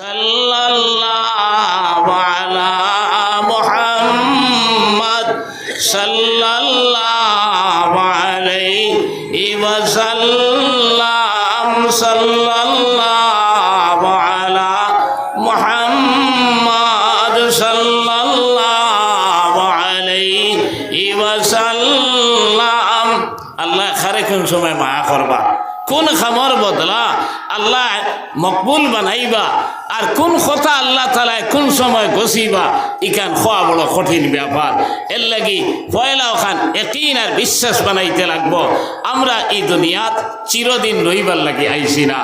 সাল্লাল্লাহু আলা মুহাম্মদ সাল্লাল্লাহু আল্লাহ মকবুল বানাইবা। আর কোন কথা আল্লাহ তালায় কোন সময় গসিবা ইখান খোয়া বড় কঠিন ব্যাপার। এর লাগি পয়লা ওখান একইন আর বিশ্বাস বানাইতে লাগবো। আমরা এই দুনিয়াত চিরদিন রইবার লাগি আইসি না।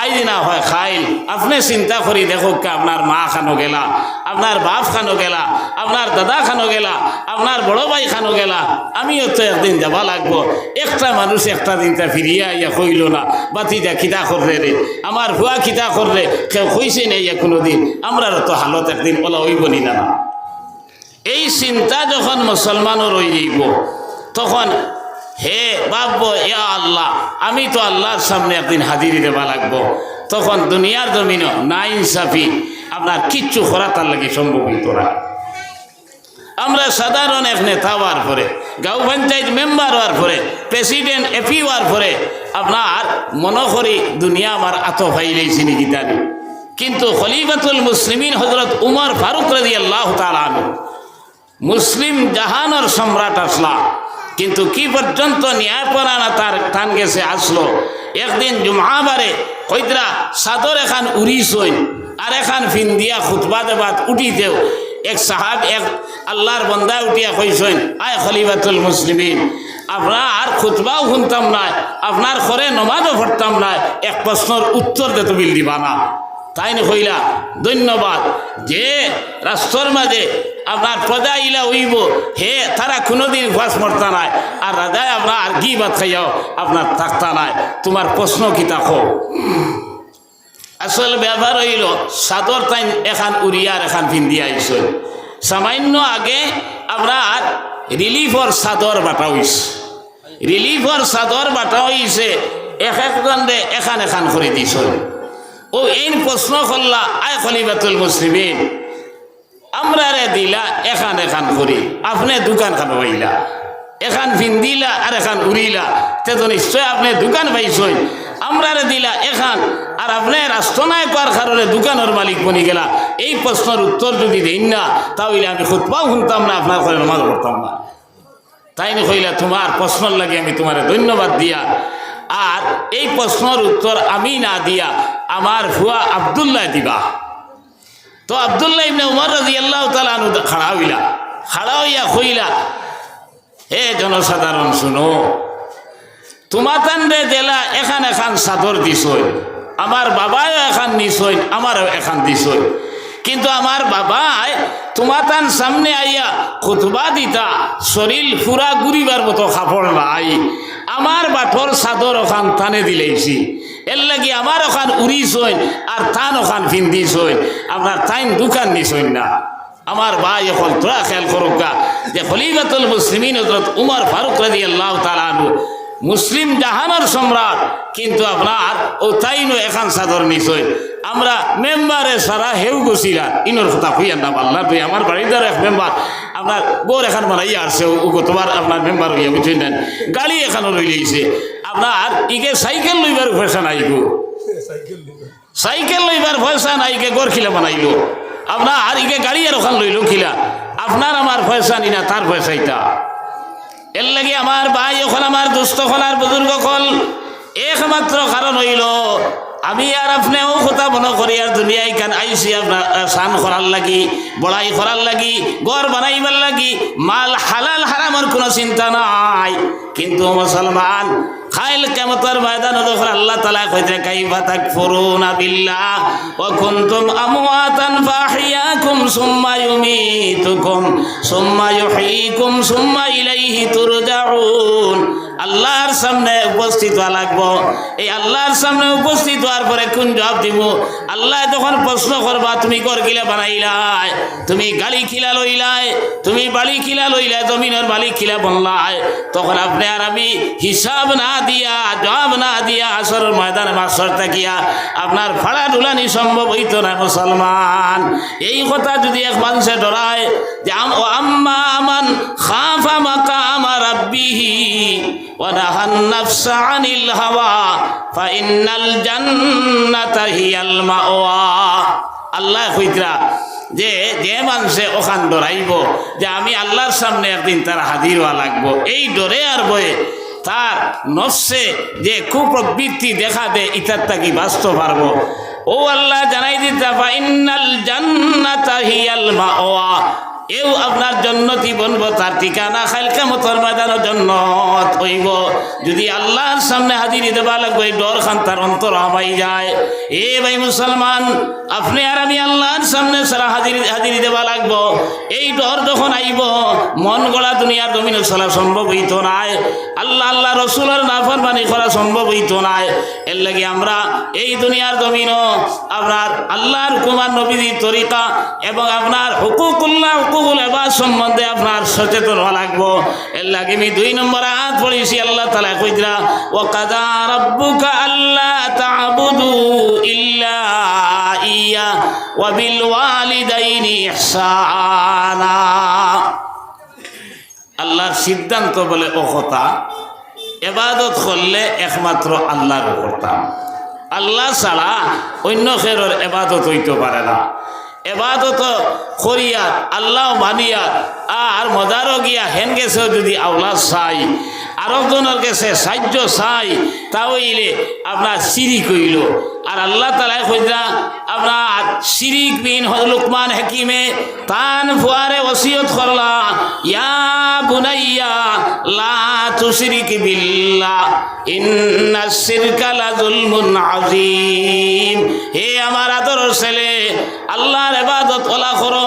আইদি না হয় খাইল। আপনি চিন্তা করি দেখো কে আপনার মা খানো গেলা আপনার বাপ খানো গেলা আপনার দাদা খানো গেলা আপনার বড় ভাই খানো গেলা। আমিও তো একদিন যাবা লাগবো। একটা মানুষ একটা দিনটা ফিরিয়ে আইয়া কইল না। বাতিটা খিতা করলে রে আমার ভুয়া খিতা করলে কেউ কইছে না ইয়া কোনো দিন আমরার তো হালত একদিন বলা হইব নি এই চিন্তা যখন মুসলমানও রই যাইব তখন হে ভাবব ইয়া আল্লাহ, আমি তো আল্লাহর সামনে একদিন হাজিরি দেবা লাগবো। তখন দুনিয়ার জমিন না ইনসাফি আপনার কিচ্ছু করা তার লাগে সম্ভব হইত না। আমরা সাধারণ এক নেতা হওয়ার পরে, গাঁও পঞ্চায়েত মেম্বার হওয়ার পরে, প্রেসিডেন্ট এপি হওয়ার পরে, আপনার মনে করি দুনিয়া আমার আত ভাইলেছি নাকি জানি কিন্তু খলিফাতুল মুসলিমিন হজরত উমর ফারুক রাজি আল্লাহ তালু মুসলিম জাহানোর সম্রাট আসলা। কিন্তু কি পর্যন্ত ন্যায়পরানা তার টান গেছে, আসলো। একদিন জুমাবারে কইতরা সাদর এখান উড়িছইন আর এখান ফিন্দিয়া খুতবা দেবাত উঠিতেও এক সাহাব এক আল্লাহর বন্দা উঠিয়া কইসইন, আয় খলিফাতুল মুসলিমিন আপনার খুতবাও শুনতাম না আপনার ঘরে নমাজও পড়তাম না এক প্রশ্নের উত্তর দে বিল দিবা না। তাই নি কইলা, ধন্যবাদ, যে রাষ্ট্রর মাঝে আপনার প্রজা ইলা হইব হে, তারা কোনোদিন ঘাস মরতা নাই। আর রাজায় আপনার আর কি বাদ খাইয়াও আপনার থাকতা নাই। তোমার প্রশ্ন কি তাকো? আসল ব্যবহার হইল, সাদর তাইন এখান উড়িয়ার এখান ফিন্দি আইস সামান্য আগে আপনার রিলিফর সাদর বাটা হইছে রিলিফর সাদর বাটা হইছে এক একজন এখান এখান করে দিছ ও, এই প্রশ্ন করলা আয় খলিফাতুল মুসলিমিন আমরা রে দিলা, এখান এখান করি। আপনি দোকান খান পাইলা এখান ফিন্দিলা আর এখান উড়িলা। তে তো নিশ্চয় আপনি দোকান পাইছই। আমরা রে দিলা এখান, আর আপনি রাষ্ট্রনায়ক হওয়ার কারণে দোকানের মালিক বনি গেলা। এই প্রশ্নের উত্তর যদি দেন না, তাহলে আমি খুতপাও শুনতাম না, আপনার ঘরে নমাজ পড়তাম না। তাই নি কইলা, তোমার প্রশ্নর লাগে আমি তোমার ধন্যবাদ দিয়া। আর এই প্রশ্নের উত্তর আমি না দিয়া, আমার ভুয়া আবদুল্লাহ দিবা। তো আবদুল্লাহ ইবনে উমর রাজি আল্লাহ তালা খাড়া হইলা, খাড়া হইয়া কইলা হে জনসাধারণ, শুনো তোমাতান রে জেলা এখান এখান চাদর দিছই, আমার বাবাও এখান নিছই, আমারও এখান দিছই, কিন্তু আমার বাবাই তোমাতান সামনে আইয়া খুতবা দিতা, শরীর ফুরা গুড়িবার মতো কাপড় নাই, আমার বাটর চাদর ওখান টানে দিলেছি এর লাগি আমার ওখান উড়িছইন আর তান ওখান ফিন্দিছইন আপনার তাইন দোকান নিছইন না। আমার ভাই এখন তোরা খেয়াল করুক যে খলিফাতুল মুসলিমিন হজরত উমর ফারুক রাজি আল্লাহ তালানু মুসলিম জাহানোর সম্রাট, কিন্তু আপনার ও তাইনো এখান সাদর নিছই আমরা মেম্বারে সারা হেউ গছিলা ইনোর কথা খুইয়ার না পাল্লা তুই, আমার বাড়ির দ্বারা এক মেম্বার, আপনার বোর এখান বানাই আসছে, ও তোমার আপনার মেম্বার হইয়া বুঝছেন না গাড়ি এখানে রই লইছে আপনার ইকে সাইকেল লইবার পয়সা নাই সাইকেল লইবার পয়সা নাই কে গড় খিলা বানাইলো। আপনার ইকে গাড়ি আর ওখান লইল খিলা। আপনার আমার পয়সা নি না, তার পয়সাইটা এর লাগে আমার ভাই, ওখান আমার দুস্থ খোলার বুজুর্গ হল একমাত্র কারণ হইল আমি আর আপনিও কথা মনে করি আর দুনিয়ায় কান আইসি আপনার সান করার লাগি, বড়াই করার লাগি গড় বানাইবার লাগি, মাল হালাল হারামর কোনো চিন্তা নাই। কিন্তু মুসলমান খাইল কেমতর ময়দান যখন আল্লাহ তালা কইতে কাইফা তাকফুরুনা বিল্লাহ, ওয়া কুনতুম আমওয়াতান ফাহিয়াকুম সুম্মা ইউমীতুকুম, সুম্মা ইউহয়িকুম সুম্মা ইলাইহি তুরজাউন। আল্লাহর সামনে উপস্থিত লাগবো। এই আল্লাহর সামনে উপস্থিত হওয়ার পরে কোন জবাব দিব আল্লাহ যখন প্রশ্ন করবা তুমি কর কিলা বানাইলাই তুমি গালি খিলা লইলাই তুমি বালি খিলা লইলাই জমিনের মালিক খিলা বললাই তখন আপনি আর আমি হিসাব না দিয়া জবাব না দিয়া আসর ময়দানে মাসর থাকিয়া আপনার ফাড়া ডুলানি সম্ভব হইত না মুসলমান এই কথা যদি এক মানুষে ডরায় যে আম- ও আম্মা আমান খাফা মাকা আমার রাব্বিহি ونهى النفس عن الهوى ফাইনাল জান্নাতা হিয়াল মাওয়া। আল্লাহ হইতরা যে যে মানুষে ওখান ডরাইব যে আমি আল্লাহর সামনে একদিন তার হাজির হওয়া লাগবো, এই ডরে আর বয়ে তার নফসে যে কুপ্রবৃত্তি দেখা দে ইতার তাকে বাঁচতে পারব? ও আল্লাহ জানাই দিতে ইন্নাল জান্নাতা হিয়াল মাওয়া। এও আপনার জন্নতি বনব তার ঠিকানা খাইল কেমতর ময়দানের জন্নত হইব। যদি আল্লাহর সামনে হাজিরি দেবা লাগবে, এই ডর খান তার অন্তর হামাই যায়। এ ভাই মুসলমান, আপনি আর আমি আল্লাহর সামনে সারা হাজিরি হাজিরি দেবা লাগবো। এই ডর যখন আইব, মন গড়া দুনিয়ার জমিনে চলা সম্ভব হইত নাই। আল্লাহ আল্লাহ রসুলের নাফরমানি করা সম্ভব হইত নাই। এর লাগে আমরা এই দুনিয়ার জমিনও আপনার আল্লাহর কুমার নবীর তরিকা এবং আপনার হুকুকুল্লাহ হুকুকুল এবার সম্বন্ধে আপনার সচেতন হওয়া লাগবো। এর লাগে আমি দুই নম্বর হাত পড়েছি আল্লাহ তালা কইরা ও কাদা রব্বুকা আল্লাহ তাবুদু ইল্লা ইয়া, ওয়া বিল ওয়ালিদাইনি আল্লাহর সিদ্ধান্ত বলে, ও কথা এবাদত করলে একমাত্র আল্লাহর করতাম আল্লাহ ছাড়া অন্য খেরর এবাদত হইতে পারে না। এবাদত করিয়া, আল্লাহ মানিয়া, আর মজারও গিয়া হেন গেছে যদি আওলাদ চাই, আরেকজনের কাছে সাহায্য চাই তাহলে আপনার সিরি কইল। আর আল্লাহ তালায় কইরা আপনার শিরিক বিন লুকমান হাকিমে তান ফুয়ারে ওসিয়ত করলা ইয়া বুনাইয়া, লা তুশরিক বিল্লাহ, ইন্না শিরকা লাযুলমুন আযীম। হে আমার আদর ছেলে, আল্লাহর ইবাদত ওলা করো,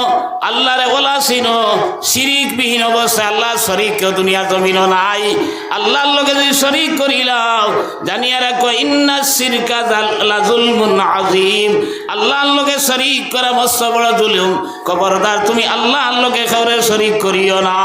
আল্লাহরে ওলা চিনো। শিরিক বিহীন অবস্থায় আল্লাহ শরিক কেউ দুনিয়া জমিনও নাই। আল্লাহর লগে যদি শরিক করিলাও জানিয়া রাখো, ইন্না শিরকা লাযুলমুন আযীম। আল্লাহর লগে শরিক করা মস্ত বড় জুলুম। খবরদার, তুমি আল্লাহর লগে খবরের শরিক করিও না।